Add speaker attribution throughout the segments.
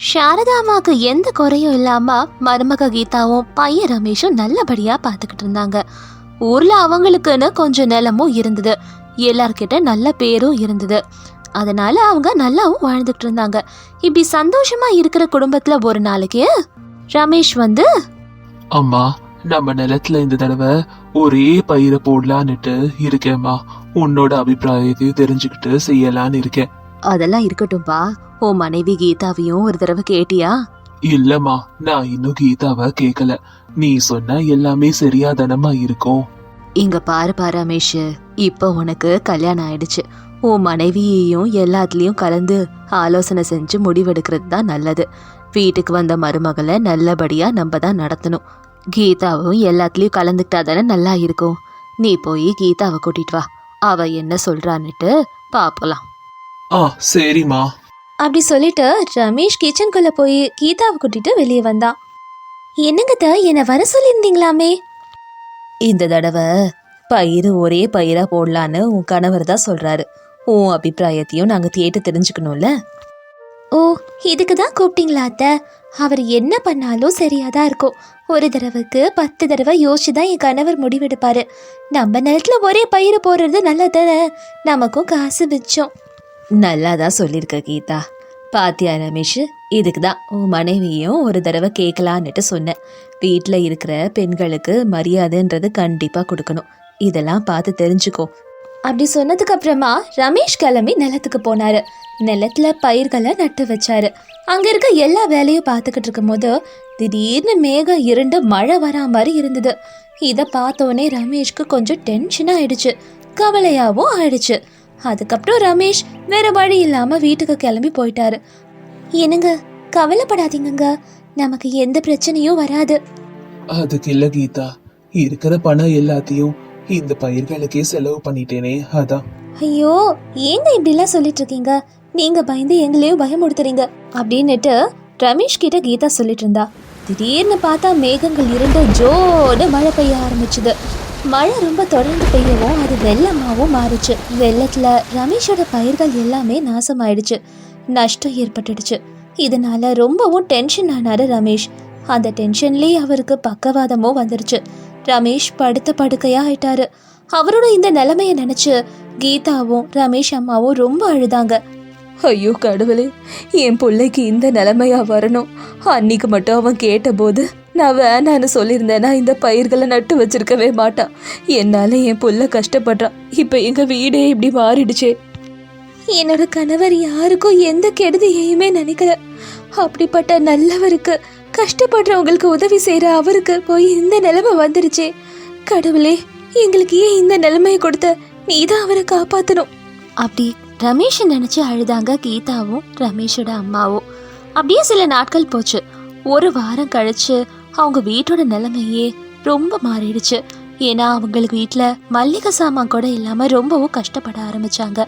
Speaker 1: சாரதா அம்மாவுக்கு எந்த குறையும் இல்லாம மருமக கீதாவும் பையன் ரமேஷும் நல்லபடியா பாத்துக்கிட்டு இருந்தாங்க. ஊர்ல அவங்களுக்குன்னு கொஞ்சம் நிலமும் இருந்தது. எல்லார்கிட்ட நல்ல பேரும் இருந்தது. அதனால அவங்க நல்லாவும் வாழ்ந்துட்டு இருந்தாங்க. இப்படி சந்தோஷமா இருக்கிற குடும்பத்துல ஒரு நாளைக்கு ரமேஷ் வந்து
Speaker 2: அம்மா நம்ம நிலத்துல இந்த தடவை ஒரே பயிரை போடலான்னுட்டு இருக்கேம்மா. உன்னோட அபிப்பிராயத்தையும் தெரிஞ்சுக்கிட்டு செய்யலான்னு இருக்கேன்.
Speaker 1: அதெல்லாம் இருக்கட்டும்பா. உன் மனைவி கீதாவையும் ஒரு தடவை கேட்டியா?
Speaker 2: இல்லம்மா நான் இன்னும் கீதாவை கேட்கல நீ சொன்ன எல்லாமே சரியா தானம்மா இருக்கும்.
Speaker 1: இங்க பாரு பாரு ரமேஷ் இப்போ உனக்கு கல்யாணம் ஆயிடுச்சு. உன் மனைவியையும் எல்லாத்துலயும் கலந்து ஆலோசனை செஞ்சு முடிவெடுக்கிறது தான் நல்லது. வீட்டுக்கு வந்த மருமகளை நல்லபடியா நம்ம தான் நடத்தணும். கீதாவும் எல்லாத்துலயும் கலந்துக்கிட்டா தானே நல்லா இருக்கும். நீ போய் கீதாவை கூட்டிட்டு வா. அவ என்ன சொல்றான்னுட்டு பாப்பலாம்.
Speaker 2: ஆ சரிம்மா.
Speaker 1: அப்படி சொல்லிட்டு ரமேஷ் கிச்சனுக்குள்ள போய் கீதாவை கூட்டிட்டு வெளியே வந்தான் என்னங்கத்த என்னை வர சொல்லியிருந்தீங்களாமே? இந்த தடவை பயிர் ஒரே பயிரா போடலான்னு உன் கணவர் தான் சொல்றாரு. உன் அபிப்பிராயத்தையும் நாங்க கேட்டு தெரிஞ்சுக்கணும்ல? ஓ இதுக்கு தான் கூப்பிட்டீங்களா அத்தை? அவர் என்ன பண்ணாலும் சரியா தான் இருக்கும். ஒரு தடவைக்கு பத்து தடவை யோசிச்சு தான் என் கணவர் முடிவெடுப்பாரு. நம்ம நிலத்துல ஒரே பயிர் போடுறது நல்லதானே நமக்கும் காசு மிச்சம். நல்லா தான் சொல்லியிருக்க கீதா. பாத்தியா ரமேஷ் இதுக்கு தான் உன் மனைவியும் ஒரு தடவை கேட்கலான்னுட்டு சொன்னேன். வீட்டில் இருக்கிற பெண்களுக்கு மரியாதைன்றது கண்டிப்பாக கொடுக்கணும். இதெல்லாம் பார்த்து தெரிஞ்சுக்கோ. அப்படி சொன்னதுக்கு அப்புறமா ரமேஷ் கிளம்பி நிலத்துக்கு போனாரு. நிலத்துல பயிர்களை நட்டு வச்சாரு. அங்க இருக்க எல்லா வேலையும் பார்த்துக்கிட்டு இருக்கும்போது திடீர்னு மேகம் இருண்டு மழை வரா மாதிரி இருந்தது. இதை பார்த்தோன்னே ரமேஷ்க்கு கொஞ்சம் டென்ஷன் ஆயிடுச்சு. கவலையாவும் ஆயிடுச்சு. அதுக்கப்புறம் ரமேஷ் வேற வழி இல்லாம வீட்டுக்கு கிளம்பி போயிட்டாரு. என்னங்க கவலைப்படாதீங்கங்க. நமக்கு எந்த பிரச்சனையும் வராது.
Speaker 2: அதுக்கு இல்ல கீதா. இருக்கிற பணம் எல்லாத்தையும் இந்த பயிர்களுக்கே செலவு பண்ணிட்டேனே அதான்.
Speaker 1: ஐயோ ஏங்க இப்படிலாம் சொல்லிட்டு இருக்கீங்க? நீங்க பயந்து எங்களையும் பயமுடுத்துறீங்க அப்படின்னுட்டு ரமேஷ் கிட்ட கீதா சொல்லிட்டு இருந்தா. திடீர்னு பார்த்தா மேகங்கள் இருண்டு ஜோடு மழை பெய்ய ஆரம்பிச்சுது. மழை ரொம்ப தொடர்ந்து பெய்யவும் அது வெள்ளமாகவும் மாறுச்சு. வெள்ளத்தில் ரமேஷோட பயிர்கள் எல்லாமே நாசமாயிடுச்சு. நஷ்டம் ஏற்பட்டுடுச்சு. இதனால ரொம்பவும் டென்ஷன் ஆனார் ரமேஷ். அந்த டென்ஷன்லேயே அவருக்கு பக்கவாதமும் வந்துருச்சு. ரமேஷ் படுத்த படுக்கையா ஆயிட்டாரு. அவரோட இந்த நிலைமையை நினச்சி கீதாவும் ரமேஷ் அம்மாவும் ரொம்ப அழுதாங்க. ஐயோ கடவுளே என் பிள்ளைக்கு இந்த நிலைமையா வரணும். அன்னைக்கு மட்டும் அவன் கேட்டபோது நான் வேணான்னு சொல்லியிருந்தேன்னா இந்த பயிர்களை நட்டு வச்சிருக்கவே மாட்டான். என்னால் என் புள்ள கஷ்டப்படுறான். இப்போ எங்கள் வீடே இப்படி மாறிடுச்சே. என்னோட கணவர் யாருக்கும் எந்த கெடுதியையுமே நினைக்கல. அப்படிப்பட்ட நல்லவருக்கு கஷ்டப்படுறவங்களுக்கு உதவி செய்கிற அவருக்கு போய் இந்த நிலைமை வந்துருச்சே கடவுளே எங்களுக்கு ஏன் இந்த நிலைமையை கொடுத்த? நீ தான் அவரை காப்பாற்றணும் அப்படி ரமேஷை நினச்சி அழுதாங்க கீதாவும் ரமேஷோட அம்மாவும். அப்படியே சில நாட்கள் போச்சு. ஒரு வாரம் கழிச்சு அவங்க வீட்டோட நிலைமையே ரொம்ப மாறிடுச்சு. ஏன்னா அவங்களுக்கு வீட்டில் மல்லிகை சாமான் கூட இல்லாமல் ரொம்பவும் கஷ்டப்பட ஆரம்பிச்சாங்க.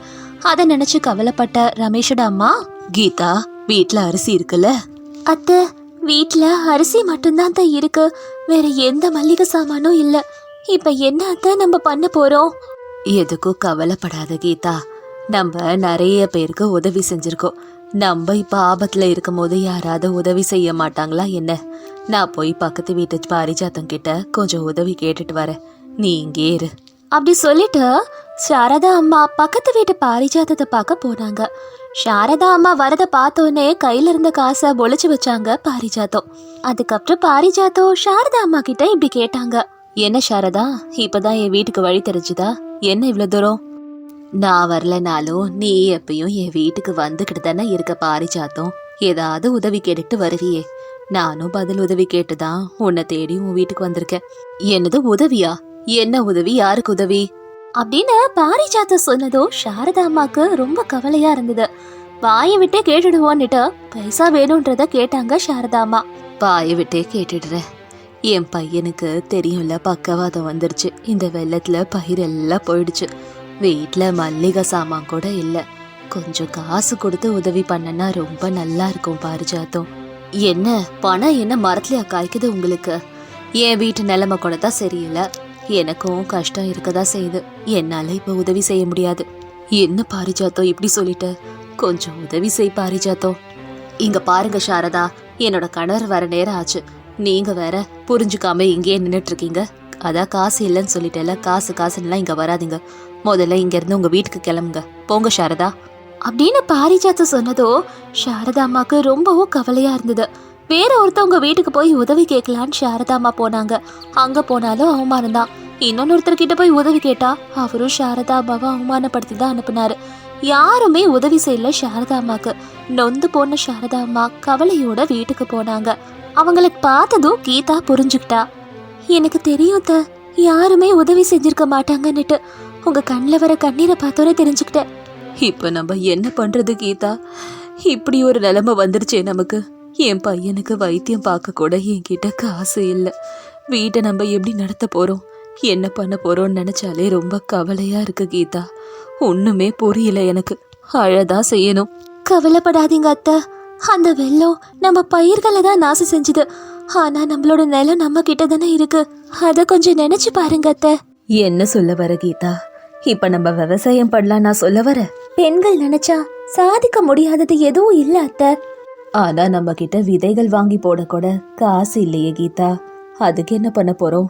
Speaker 1: அதை நினைச்சு கவலைப்பட்ட ரமேஷோட அம்மா கீதா வீட்டில் அரிசி இருக்குல்ல? அத்தை வீட்டில் அரிசி மட்டும்தான் தான் இருக்கு. வேற எந்த மல்லிகை சாமானும் இல்லை. இப்போ என்ன அத்தை நம்ம பண்ண போறோம்? எதுக்கும் கவலைப்படாத கீதா. நம்ம நிறைய பேருக்கு உதவி செஞ்சிருக்கோம். நம்ம இப்ப ஆபத்துல இருக்கும் போது யாராவது உதவி செய்ய மாட்டாங்களா என்ன? நான் போய் பக்கத்து வீட்டு பாரிஜாத்தம் கிட்ட கொஞ்சம் உதவி கேட்டுட்டு வரேன். நீ இங்கே இரு. அப்படி சொல்லிட்டு சாரதா அம்மா பக்கத்து வீட்டு பாரிஜாத்தத்தை பார்க்க போனாங்க. சாரதா அம்மா வரத பார்த்தோன்னே கையில இருந்த காசை ஒளிச்சு வச்சாங்க பாரிஜாத்தம். அதுக்கப்புறம் பாரிஜாத்தம் சாரதா அம்மா கிட்ட இப்படி கேட்டாங்க. என்ன சாரதா? இப்பதான் என் வீட்டுக்கு வழி தெரிஞ்சுதா? என்ன இவ்வளவு தூரம்? நான் வரலனாலும் நீ எப்பயும் என் வீட்டுக்கு வந்துக்கிட்டு தானே இருக்க பாரிஜாத்தம். ஏதாவது உதவி கேட்டுட்டு வருவியே. நானும் பதில் உதவி கேட்டுதான் உன்னை தேடி உன் வீட்டுக்கு வந்திருக்கேன். என்னது உதவியா? என்ன உதவி? யாருக்கு உதவி? அப்படின்னு பாரிஜாத்த சொன்னதும் சாரதா அம்மாக்கு ரொம்ப கவலையா இருந்தது. வாயை விட்டே கேட்டுடுவோன்னுட்டு பைசா வேணும்ன்றத கேட்டாங்க சாரதா அம்மா. வாயை விட்டே கேட்டுடுறேன். என் பையனுக்கு தெரியும்ல பக்கவாதம் வந்துருச்சு. இந்த வெள்ளத்துல பயிர் எல்லாம் போயிடுச்சு. வீட்டில் மல்லிகை சாமான் கூட இல்லை. கொஞ்சம் காசு கொடுத்து உதவி பண்ணனா ரொம்ப நல்லா இருக்கும் பாரிஜாத்தம். என்ன பணம் என்ன மரத்துலயா காய்க்குது உங்களுக்கு? என் வீட்டு நிலைமை கூட தான் சரியில்லை. எனக்கும் கஷ்டம் இருக்கதா செய்யுது. என்னால் இப்போ உதவி செய்ய முடியாது. என்ன பாரிஜாத்தம் இப்படி சொல்லிட்டு? கொஞ்சம் உதவி செய் பாரிஜாத்தம். இங்க பாருங்க சாரதா என்னோட கணவர் வர நேரம் ஆச்சு. நீங்க வேற புரிஞ்சுக்காம இங்கேயே நின்றுட்டு இருக்கீங்க. அதான் காசு இல்லைன்னு சொல்லிட்டேல காசு காசுன்னெலாம் இங்கே வராதீங்க. முதல்ல இங்கேருந்து உங்கள் உங்க வீட்டுக்கு கிளம்புங்க. போங்க சாரதா. அப்படின்னு பாரிஜாத்து சொன்னதோ சாரதா அம்மாக்கு ரொம்பவும் கவலையா இருந்தது. வேற ஒருத்தவங்க வீட்டுக்கு போய் உதவி கேட்கலான்னு சாரதா அம்மா போனாங்க. அங்க போனாலும் அவமானம் தான். இன்னொருத்தர்கிட்ட போய் உதவி கேட்டா அவரும் சாரதா அம்மாவை அவமானப்படுத்தி தான் அனுப்புனாரு. யாருமே உதவி செய்யல சாரதா அம்மாக்கு. நொந்து போன சாரதா அம்மா கவலையோட வீட்டுக்கு போனாங்க. அவங்களுக்கு பார்த்ததும் கீதா புரிஞ்சுக்கிட்டா. எனக்கு தெரியும் த யாருமே உதவி செஞ்சிருக்க மாட்டாங்கன்னுட்டு. உங்க கண்ணில் வர கண்ணீரை பார்த்தோன்னே தெரிஞ்சுக்கிட்டேன். இப்போ நம்ம என்ன பண்றது கீதா? இப்படி ஒரு நிலைமை வந்துருச்சே நமக்கு. என் பையனுக்கு வைத்தியம் பார்க்க கூட என்கிட்ட காசு இல்லை. வீட்டை நம்ம எப்படி நடத்த போறோம்? என்ன பண்ண போறோம்னு நினைச்சாலே ரொம்ப கவலையா இருக்கு கீதா. ஒண்ணுமே புரியல எனக்கு. அழதான் செய்யணும். கவலைப்படாதீங்க அத்தை. அந்த வெள்ளம் நம்ம பயிர்களை தான் நாசம் செஞ்சுது. ஆனா நம்மளோட நிலம் நம்ம கிட்ட தானே இருக்கு. அத கொஞ்சம் நினைச்சு பாருங்க அத்தை. என்ன சொல்ல வர கீதா? இப்ப நம்ம விவசாயம் பண்ணலாம் நான் சொல்ல வர. பெண்கள் நினைச்சா சாதிக்க முடியாதது எதுவும் இல்ல அத்தை. ஆனா நம்ம கிட்ட விதைகள் வாங்கி போட கூட காசு இல்லையே கீதா. அதுக்கு என்ன பண்ண போறோம்?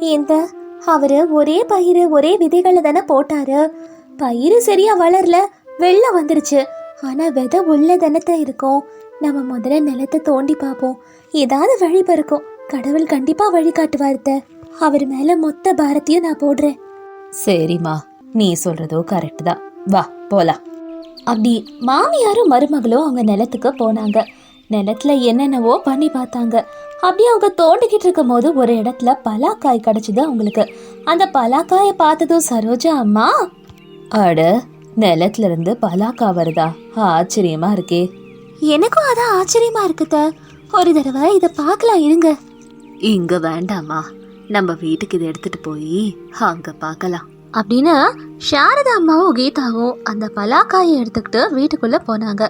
Speaker 1: இந்த அவரு ஒரே பயிறு ஒரே விதைகளை தானே போட்டாரு. பயிறு சரியா வளரல வெள்ளம் வந்துருச்சு. ஆனா விதை உள்ள தானே இருக்கும். நம்ம முதல்ல நிலத்தை தோண்டி பார்ப்போம். ஏதாவது வழி பிறக்கும். கடவுள் கண்டிப்பா வழி காட்டுவார்த்த அவர் மேல மொத்த பாரத்தையும் நான் போடுறேன். சரிம்மா. நீ சொல்றதோ கரெக்ட் தான். வா போலாம். அப்படி மாமியாரும் மருமகளும் அவங்க நிலத்துக்கு போனாங்க. நிலத்துல என்னென்னவோ பண்ணி பார்த்தாங்க. அப்படியே அவங்க தோண்டிக்கிட்டு இருக்கும் போது ஒரு இடத்துல பலாக்காய் கிடைச்சது அவங்களுக்கு. அந்த பலாக்காயை பார்த்ததும் சரோஜா அம்மா! அட நிலத்துல இருந்து பலாக்கா வருதா? ஆச்சரியமா இருக்கே. எனக்கும் அதான் ஆச்சரியமா இருக்குத. ஒரு தடவை இத பார்க்கலாம் இருங்க. இங்க வேண்டாமா நம்ம வீட்டுக்கு இதை எடுத்துட்டு போய் அங்க பார்க்கலாம். அப்படின்னு சாரதா அம்மாவும் கீதாவும் அந்த பலாக்காயை எடுத்துக்கிட்டு வீட்டுக்குள்ள போனாங்க.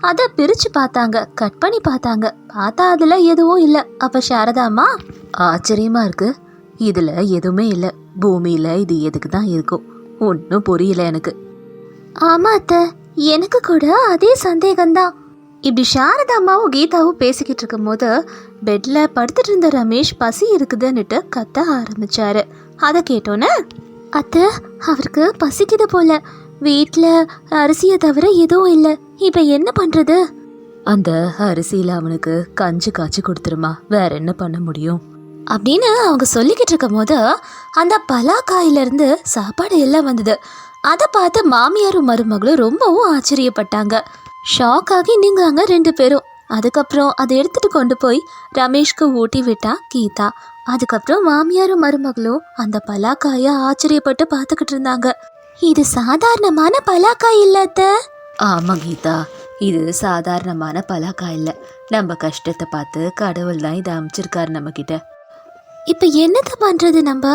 Speaker 1: அதை பிரிச்சு பார்த்தாங்க கட் பண்ணி பார்த்தாங்க. பார்த்தா அதுல எதுவும் இல்லை. அப்ப சாரதா அம்மா ஆச்சரியமா இருக்கு. இதுல எதுவுமே இல்லை. பூமியில இது எதுக்கு தான் இருக்கும்? ஒன்றும் புரியல எனக்கு. ஆமா அத்தை. எனக்கு கூட அதே சந்தேகம்தான். இப்படி சாரதா அம்மாவும் கீதாவும் பேசிக்கிட்டு இருக்கும்போது பெட்ல படுத்துட்டு இருந்த ரமேஷ் பசி இருக்குதுன்னுட்டு கத்த ஆரம்பிச்சாரு. அதை கேட்டோன்னே அத்தை அவருக்கு பசிக்குது போல. வீட்டில் அரிசியை தவிர எதுவும் இல்லை. இப்போ என்ன பண்றது? அந்த அரிசியில் அவனுக்கு கஞ்சி காய்ச்சி கொடுத்துருமா. வேற என்ன பண்ண முடியும்? அப்படின்னு அவங்க சொல்லிக்கிட்டு இருக்கும் போது அந்த பலாக்காயில இருந்து சாப்பாடு எல்லாம் வந்தது. அதை பார்த்து மாமியாரும் மருமகளும் ரொம்பவும் ஆச்சரியப்பட்டாங்க. ஷாக் ஆகி நிங்காங்க ரெண்டு பேரும். அதுக்கப்புறம் அதை எடுத்துட்டு கொண்டு போய் ரமேஷ்க்கு ஊட்டி விட்டா கீதா. அதுக்கப்புறம் மாமியாரும் மருமகளும் அந்த பலாக்காய ஆச்சரியப்பட்டு பார்த்துக்கிட்டு இருந்தாங்க. இது சாதாரணமான பலாக்காய் இல்லாத ஆமா கீதா இது சாதாரணமான பலாக்காய் இல்ல. நம்ம கஷ்டத்தை பார்த்து கடவுள் தான் இதை அமைச்சிருக்காரு நம்ம கிட்ட இப்ப என்னத்த பண்றது நம்ம?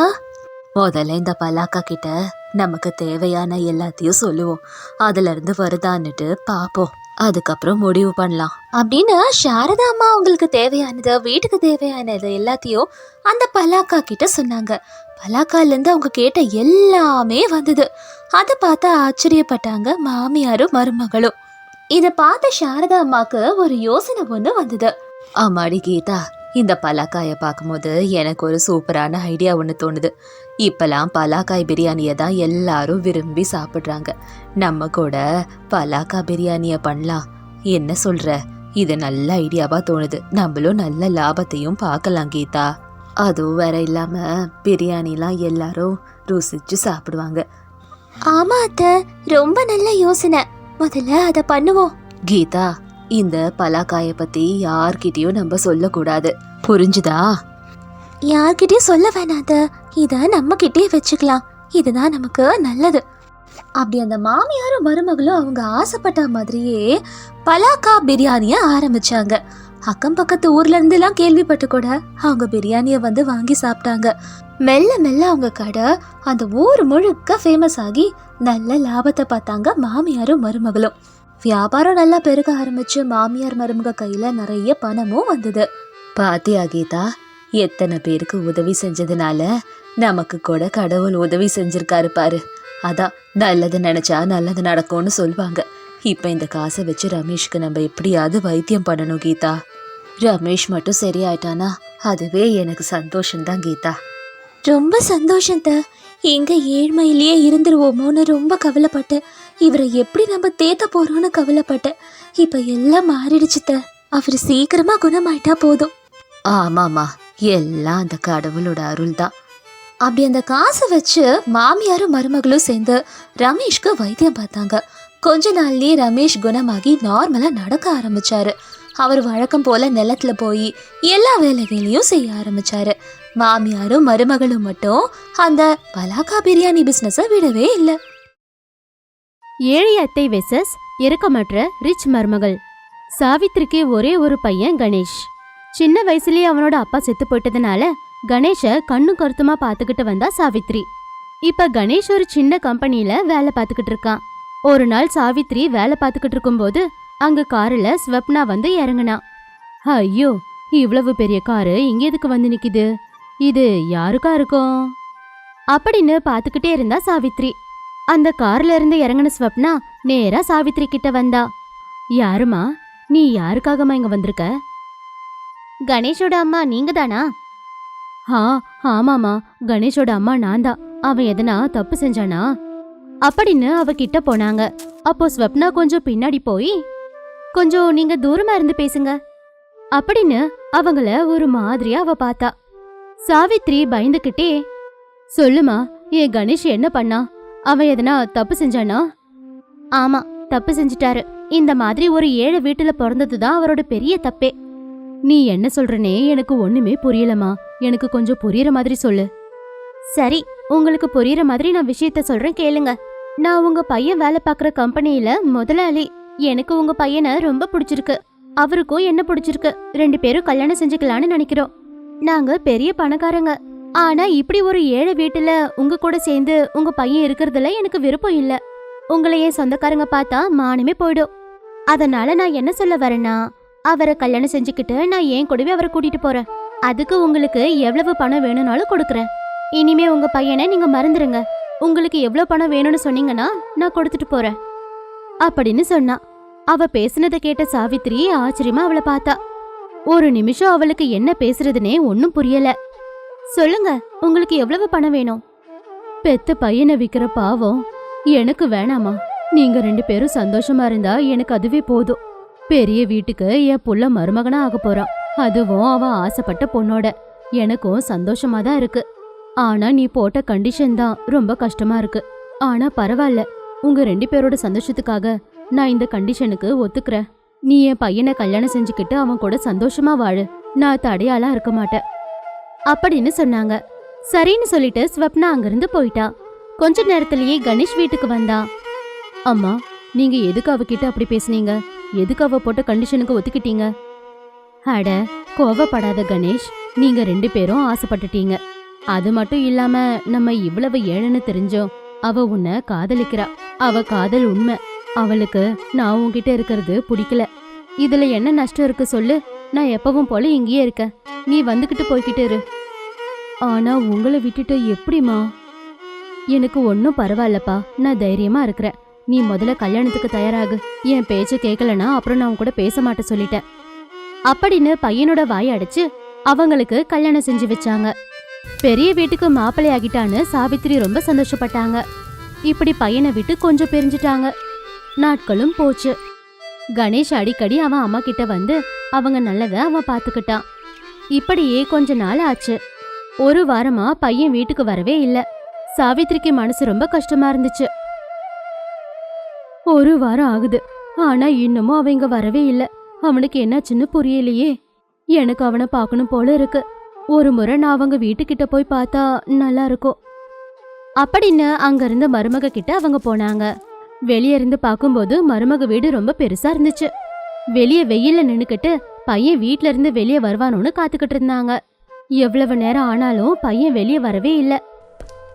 Speaker 1: முதல்ல இந்த பலாக்கா கிட்ட நமக்கு தேவையான எல்லாத்தையும் சொல்லுவோம். அதுல இருந்து வருதான்னுட்டு பாப்போம் அதுக்கப்புறம் முடிவு பண்ணலாம். அப்படின்னு சாரதா அம்மா அவங்களுக்கு தேவையானது வீட்டுக்கு தேவையானது எல்லாத்தையும் அந்த பலாக்கா கிட்ட சொன்னாங்க. பலாக்காலேருந்து அவங்க கேட்ட எல்லாமே வந்தது. அதை பார்த்து ஆச்சரியப்பட்டாங்க மாமியாரும் மருமகளும். இதை பார்த்த சாரதா அம்மாக்கு ஒரு யோசனை ஒன்று வந்தது. ஆமாடி கீதா இந்த பலாக்காயை பார்க்கும்போது எனக்கு ஒரு சூப்பரான ஐடியா ஒன்று தோணுது. இப்பெல்லாம் பலாக்காய் பிரியாணியை தான் எல்லாரும் விரும்பி சாப்பிட்றாங்க. நம்ம கூட பலாக்கா பிரியாணியை பண்ணலாம். என்ன சொல்ற? இது நல்ல ஐடியாவா தோணுது. நம்மளும் நல்ல லாபத்தையும் பார்க்கலாம் கீதா. அதுவும் வேற இல்லாம பிரியாணிலாம் எல்லாரும் ருசிச்சு சாப்பிடுவாங்க. ஆமா அத்த ரொம்ப நல்ல யோசனை. முதல்ல அதை பண்ணுவோம். கீதா இந்த பலாக்காயை பத்தி யார்கிட்டயும் நம்ம சொல்லக்கூடாது. புரிஞ்சுதா? யார்கிட்டயும் சொல்ல வேணாத இத நம்ம கிட்டே வச்சுக்கலாம். இதுதான் நமக்கு நல்லது. அப்படி அந்த மாமியாரும் மருமகளும் அவங்க ஆசைப்பட்ட மாதிரியே பலாக்கா பிரியாணிய ஆரம்பிச்சாங்க. அக்கம் பக்கத்து ஊர்ல இருந்து எல்லாம் கேள்விப்பட்டு கூட அவங்க பிரியாணிய வந்து வாங்கி சாப்பிட்டாங்க. மெல்ல மெல்ல அவங்க கடை அந்த ஊர் முழுக்க ஃபேமஸ் ஆகி நல்ல லாபத்தை பார்த்தாங்க மாமியாரும் மருமகளும். வியாபாரம் நல்லா பெருக ஆரம்பிச்சு மாமியார் மருமக கையில நிறைய பணமும் வந்தது. பாத்தியா கீதா? எத்தனை பேருக்கு உதவி செஞ்சதுனால நமக்கு கூட கடவுள் உதவி செஞ்சிருக்காரு பாரு. அதான் நல்லது நினைச்சா நல்லது நடக்கும்னு சொல்லுவாங்க இப்போ இந்த காசை வச்சு ரமேஷ்க்கு நம்ம எப்படியாவது வைத்தியம் பண்ணணும் கீதா. ரமேஷ் மட்டும் சரியாயிட்டானா? அதுவே எனக்கு சந்தோஷம்தான் கீதா. ரொம்ப சந்தோஷம் த எங்க ஏழ்மையிலேயே இருந்துருவோமோன்னு ரொம்ப கவலைப்பட்டேன். இவரை எப்படி நம்ம தேத்த போறோம்னு கவலைப்பட்டேன். இப்ப எல்லாம் மாறிடுச்சு த அவர் சீக்கிரமா குணமாயிட்டா போதும். ஆமாமா எல்லாம் அந்த கடவுளோட அருள் தான் அப்படி அந்த காசை வச்சு மாமியாரும் மருமகளும் சேர்ந்து ரமேஷ்க்கு வைத்தியம் பார்த்தாங்க. கொஞ்ச நாள்லயே ரமேஷ் குணமாகி நார்மலா நடக்க ஆரம்பிச்சாரு. அவர் வழக்கம் போல நிலத்துல போய் எல்லா வேலைகளையும் செய்ய ஆரம்பிச்சாரு. மாமியாரும் மருமகளும் மட்டும் அந்த பலாக்கா பிரியாணி பிஸ்னஸை விடவே இல்லை.
Speaker 3: ஏழை அத்தை வெசஸ் இறக்கமற்ற ரிச் மருமகள். சாவித்திரிக்கு ஒரே ஒரு பையன் கணேஷ். சின்ன வயசுலயே அவனோட அப்பா செத்து போயிட்டதுனால கணேஷை கண்ணும் கருத்துமா பார்த்துக்கிட்டு வந்தா சாவித்ரி இப்ப கணேஷ் ஒரு சின்ன கம்பெனியில் வேலை பார்த்துக்கிட்டு இருக்கான். ஒரு நாள் சாவித்ரி வேலை பார்த்துக்கிட்டு இருக்கும்போது அங்க காருல ஸ்வப்னா வந்து இறங்குனா. ஐயோ இவ்வளவு பெரிய காரு இங்க எதுக்கு வந்து நிக்குது? இது யாருக்கா இருக்கும்? அப்படின்னு பாத்துக்கிட்டே இருந்தா சாவித்ரி. அந்த கார்ல இருந்து இறங்கின ஸ்வப்னா நேரா சாவித்ரி கிட்ட வந்தா. யாருமா நீ யாருக்காகமா இங்க வந்திருக்க? கணேஷோட அம்மா நீங்க தானா ஆ ஆமாமா கணேஷோட அம்மா நான் தான் அவன் எதனா தப்பு செஞ்சானா? அப்படின்னு அவ கிட்ட போனாங்க. அப்போ ஸ்வப்னா கொஞ்சம் பின்னாடி போய் கொஞ்சம் நீங்க தூரமா இருந்து பேசுங்க. அப்படின்னு அவங்கள ஒரு மாதிரியா அவ பார்த்தா. சாவித்ரி பயந்துகிட்டே சொல்லுமா என் கணேஷ் என்ன பண்ணா? அவன் எதனா தப்பு செஞ்சானா? ஆமா தப்பு செஞ்சிட்டாரு. இந்த மாதிரி ஒரு ஏழை வீட்டுல பிறந்ததுதான் அவரோட பெரிய தப்பே. நீ என்ன சொல்றனே எனக்கு ஒண்ணுமே புரியலமா எனக்கு கொஞ்சம் புரியற மாதிரி சொல்லு. சரி உங்களுக்கு புரியற மாதிரி நான் விஷயத்த சொல்றேன் கேளுங்க. நான் உங்க பையன் வேலை பார்க்குற கம்பெனியில முதலாளி. எனக்கு உங்க பையனை ரொம்ப பிடிச்சிருக்கு. அவருக்கும் என்ன பிடிச்சிருக்கு? ரெண்டு பேரும் கல்யாணம் செஞ்சுக்கலான்னு நினைக்கிறோம். நாங்க பெரிய பணக்காரங்க. ஆனா இப்படி ஒரு ஏழை வீட்டுல உங்க கூட சேர்ந்து உங்க பையன் இருக்கிறதுல எனக்கு விருப்பம் இல்ல. உங்களை என் சொந்தக்காரங்க பார்த்தா மானமே போயிடும். அதனால நான் என்ன சொல்ல வரேன்னா அவரை கல்யாணம் செஞ்சுக்கிட்டு நான் ஏன் கூடவே அவரை கூட்டிட்டு போறேன். அதுக்கு உங்களுக்கு எவ்வளவு பணம் வேணும்னாலும் கொடுக்குறேன். இனிமே உங்க பையனை நீங்க மறந்துடுங்க உங்களுக்கு எவ்வளவு பணம் வேணும்னு சொன்னீங்கன்னா நான் கொடுத்துட்டு போறேன். அப்படின்னு சொன்னா. அவ பேசுனதை கேட்ட சாவித்திரி ஆச்சரியமா அவளை பார்த்தா. ஒரு நிமிஷம் அவளுக்கு என்ன பேசுறதுனே ஒன்னும் புரியல. சொல்லுங்க உங்களுக்கு எவ்வளவு பணம் வேணும்? பெத்த பையனை விக்கிற பாவம் எனக்கு வேணாமா? நீங்க ரெண்டு பேரும் சந்தோஷமா இருந்தா எனக்கு அதுவே போதும். பெரிய வீட்டுக்கு என் புள்ள மருமகனா ஆக போறான் அதுவும் அவ ஆசைப்பட்ட பொண்ணோட. எனக்கும் சந்தோஷமா தான் இருக்கு. ஆனா நீ போட்ட கண்டிஷன் தான் ரொம்ப கஷ்டமா இருக்கு. ஆனா பரவாயில்ல உங்க ரெண்டு பேரோட சந்தோஷத்துக்காக நான் இந்த கண்டிஷனுக்கு ஒத்துக்கிறேன். நீ என் பையனை கல்யாணம் செஞ்சுக்கிட்டு அவன் கூட சந்தோஷமா வாழு. நான் தடையாலாம் இருக்க மாட்டேன். அப்படின்னு சொன்னாங்க. சரின்னு சொல்லிட்டு ஸ்வப்னா அங்கிருந்து போயிட்டா. கொஞ்ச நேரத்திலேயே கணேஷ் வீட்டுக்கு வந்தா. அம்மா நீங்க எதுக்கு அவகிட்ட அப்படி பேசுனீங்க? எதுக்கு அவ போட்ட கண்டிஷனுக்கு ஒத்துக்கிட்டீங்க? அட கோவப்படாத கணேஷ் நீங்க ரெண்டு பேரும் ஆசைப்பட்டுட்டீங்க. அது மட்டும் இல்லாம நம்ம இவ்வளவு ஏழைன்னு தெரிஞ்சோம். அவ உன்னை காதலிக்கிறா. அவ காதல் உண்மை. அவளுக்கு நான் உன்கிட்ட இருக்கிறது பிடிக்கல. இதுல என்ன நஷ்டம் இருக்கு சொல்லு. நான் எப்பவும் போல இங்கேயே இருக்கேன். நீ வந்துகிட்டு போய்கிட்டு இரு. ஆனா உங்களை விட்டுட்டு எப்படிமா எனக்கு ஒன்றும் பரவாயில்லப்பா. நான் தைரியமா இருக்கிறேன். நீ முதல்ல கல்யாணத்துக்கு தயாராகு. என் பேச்ச கேட்கலனா அப்புறம் நான் கூட பேச மாட்டேன் சொல்லிட்டேன். அப்படின்னு பையனோட வாய் அடைச்சு அவங்களுக்கு கல்யாணம் செஞ்சு வச்சாங்க. பெரிய வீட்டுக்கு மாப்பிள்ளை ஆகிட்டான்னு சாவித்திரி ரொம்ப சந்தோஷப்பட்டாங்க. இப்படி பையனை விட்டு கொஞ்சம் பிரிஞ்சுட்டாங்க. நாட்களும் போச்சு. கணேஷ் அடிக்கடி அவன் அம்மா கிட்ட வந்து அவங்க நல்லத அவன் பார்த்துக்கிட்டான் இப்படியே கொஞ்ச நாள் ஆச்சு. ஒரு வாரமா பையன் வீட்டுக்கு வரவே இல்ல. சாவித்திரிக்கு மனசு ரொம்ப கஷ்டமா இருந்துச்சு. ஒரு வாரம் ஆகுது. ஆனா இன்னமும் அவன் இங்க வரவே இல்ல. அவனுக்கு என்னாச்சுன்னு புரியலையே. எனக்கு அவனை பார்க்கணும் போல இருக்கு. ஒரு முறை நான் அவங்க வீட்டுக்கிட்ட போய் பார்த்தா நல்லா இருக்கும். அப்படின்னு அங்கிருந்து மருமக கிட்ட அவங்க போனாங்க. வெளியே இருந்து பார்க்கும்போது மருமக வீடு ரொம்ப பெருசா இருந்துச்சு. வெளியே வெயில்ல நின்னுக்கிட்டு பையன் வீட்ல இருந்து வெளியே வருவானோன்னு காத்துக்கிட்டு இருந்தாங்க. எவ்வளவு நேரம் ஆனாலும் பையன் வெளியே வரவே இல்லை.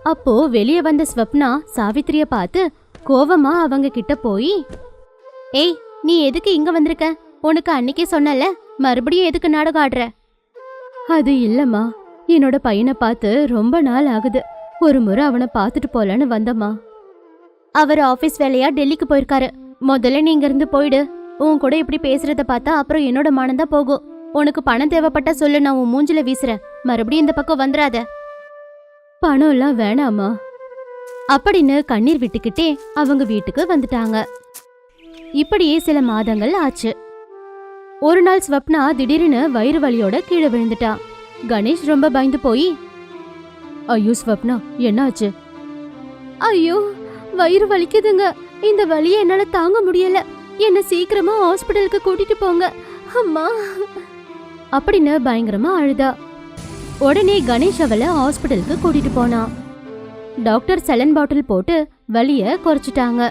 Speaker 3: அப்போ வெளியே வந்த ஸ்வப்னா சாவித்திரிய பார்த்து கோவமா அவங்க கிட்ட போய் ஏய் நீ எதுக்கு இங்க வந்திருக்க? உனக்கு அன்னைக்கே சொன்னல மறுபடியும் எதுக்கு நாடகம் ஆடுற? அது இல்லம்மா. என்னோட பையனை பார்த்து ரொம்ப நாள் ஆகுது. ஒரு முறை அவனை பார்த்துட்டு போலான்னு வந்தம்மா. அவர் ஆபீஸ் வேலையா டெல்லிக்கு போயிருக்காரு. முதல்ல நீ இங்க இருந்து போயிடு. உன் கூட இப்படி பேசுறத பார்த்தா அப்புறம் என்னோட மனம் தான் போகும். உனக்கு பணம் தேவைப்பட்டா சொல்லு நான் உன் மூஞ்சில வீசுறேன். மறுபடியும் இந்த பக்கம் வந்துடாத பணம் எல்லாம் வேணாமா? அப்படின்னு கண்ணீர் விட்டுக்கிட்டே அவங்க வீட்டுக்கு வந்துட்டாங்க. இப்படியே சில மாதங்கள் ஆச்சு. ஒரு நாள் ஸ்வப்னா திடீர்னு வயிறு வலியோட கீழே விழுந்துட்டா. கணேஷ் ரொம்ப பயந்து போய் ஐயோ ஸ்வப்னா என்னாச்சு? ஐயோ வயிறு வலிக்குதுங்க. இந்த வலியை என்னால தாங்க முடியல. என்ன சீக்கிரமா ஹாஸ்பிடலுக்கு கூட்டிட்டு போங்க. அம்மா. அப்படின்னு பயங்கரமா அழுதா. உடனே கணேஷ் அவளை ஹாஸ்பிடலுக்கு கூட்டிட்டு போனான் டாக்டர் செலன் பாட்டில் போட்டு வலிய குறைச்சிட்டாங்க.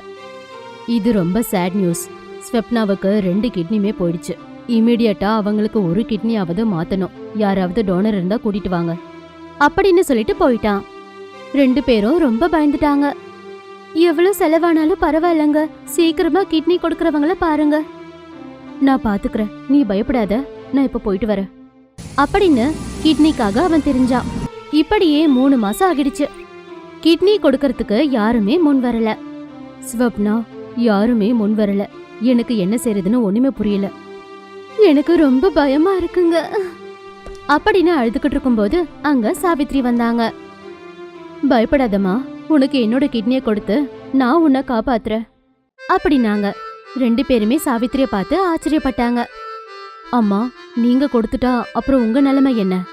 Speaker 3: இது ரொம்ப சேட் நியூஸ் ஸ்வப்னாவுக்கு ரெண்டு கிட்னியுமே போயிடுச்சு. இமீடியட்டா அவங்களுக்கு ஒரு கிட்னியாவது மாத்தணும். யாராவது டோனர் இருந்தா கூட்டிட்டு வாங்க. அப்படின்னு சொல்லிட்டு போயிட்டான். ரெண்டு பேரும் ரொம்ப பயந்துட்டாங்க. எவ்வளவு செலவானாலும் பரவாயில்லங்க. சீக்கிரமா கிட்னி கொடுக்கறவங்கள பாருங்க. நான் பாத்துக்கிறேன். நீ பயப்படாத. நான் இப்ப போயிட்டு வரேன். அப்படின்னு கிட்னிக்காக அவன் தெரிஞ்சான். இப்படியே மூணு மாசம் ஆகிடுச்சு. கிட்னி கொடுக்கறதுக்கு யாருமே முன் வரல. ஸ்வப்னா யாருமே முன் வரல. எனக்கு என்ன செய்யறதுன்னு ஒண்ணுமே புரியல. எனக்கு ரொம்ப பயமா இருக்குங்க. அப்படின்னு அழுதுகிட்டு இருக்கும்போது அங்க சாவித்ரி வந்தாங்க. பயப்படாதம்மா. உனக்கு என்னோட கிட்னியை கொடுத்து நான் உன்னை காப்பாத்துறேன். அப்படின்னாங்க. ரெண்டு பேருமே சாவித்திரிய பார்த்து ஆச்சரியப்பட்டாங்க. அம்மா நீங்க கொடுத்துட்டா அப்புறம் உங்க நிலைமை என்ன?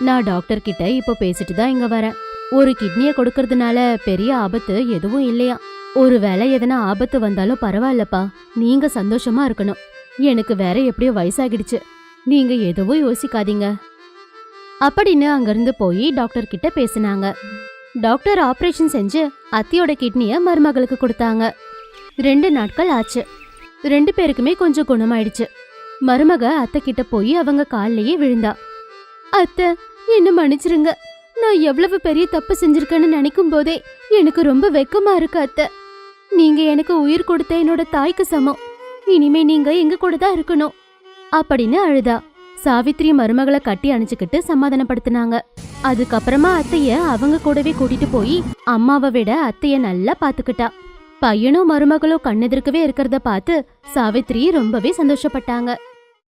Speaker 3: நான் டாக்டர் கிட்ட இப்போ பேசிட்டு தான் இங்க வரேன். ஒரு கிட்னியை கொடுக்கறதுனால பெரிய ஆபத்து எதுவும் இல்லையா? ஒருவேளை எதனா ஆபத்து வந்தாலும் பரவாயில்லப்பா. நீங்க சந்தோஷமா இருக்கணும். எனக்கு வேற எப்படியோ வயசாகிடுச்சு. நீங்க எதுவும் யோசிக்காதீங்க. அப்படின்னு அங்கிருந்து போய் டாக்டர் கிட்ட பேசினாங்க. டாக்டர் ஆப்ரேஷன் செஞ்சு அத்தியோட கிட்னியை மருமகளுக்கு கொடுத்தாங்க. ரெண்டு நாட்கள் ஆச்சு. ரெண்டு பேருக்குமே கொஞ்சம் குணமாயிடுச்சு. மருமக அத்தை கிட்ட போய் அவங்க காலிலேயே விழுந்தா. அத்தை என்ன மன்னிச்சிருங்க. நான் எவ்வளவு பெரிய தப்பு செஞ்சிருக்கேன்னு நினைக்கும் போதே எனக்கு ரொம்ப வெக்கமா இருக்கு அத்தை. நீங்க எனக்கு உயிர் கொடுத்த என்னோட தாய்க்கு சமம். இனிமே நீங்க எங்க கூட தான் இருக்கணும். அப்படின்னு அழுதா. சாவித்ரி மருமகளை கட்டி அணிச்சுக்கிட்டு சமாதானப்படுத்தினாங்க. அதுக்கப்புறமா அத்தைய அவங்க கூடவே கூட்டிட்டு போய் அம்மாவை விட அத்தைய நல்லா பாத்துக்கிட்டா. பையனும் மருமகளும் கண்ணெதிர்க்கவே இருக்கிறத பார்த்து சாவித்ரி ரொம்பவே சந்தோஷப்பட்டாங்க.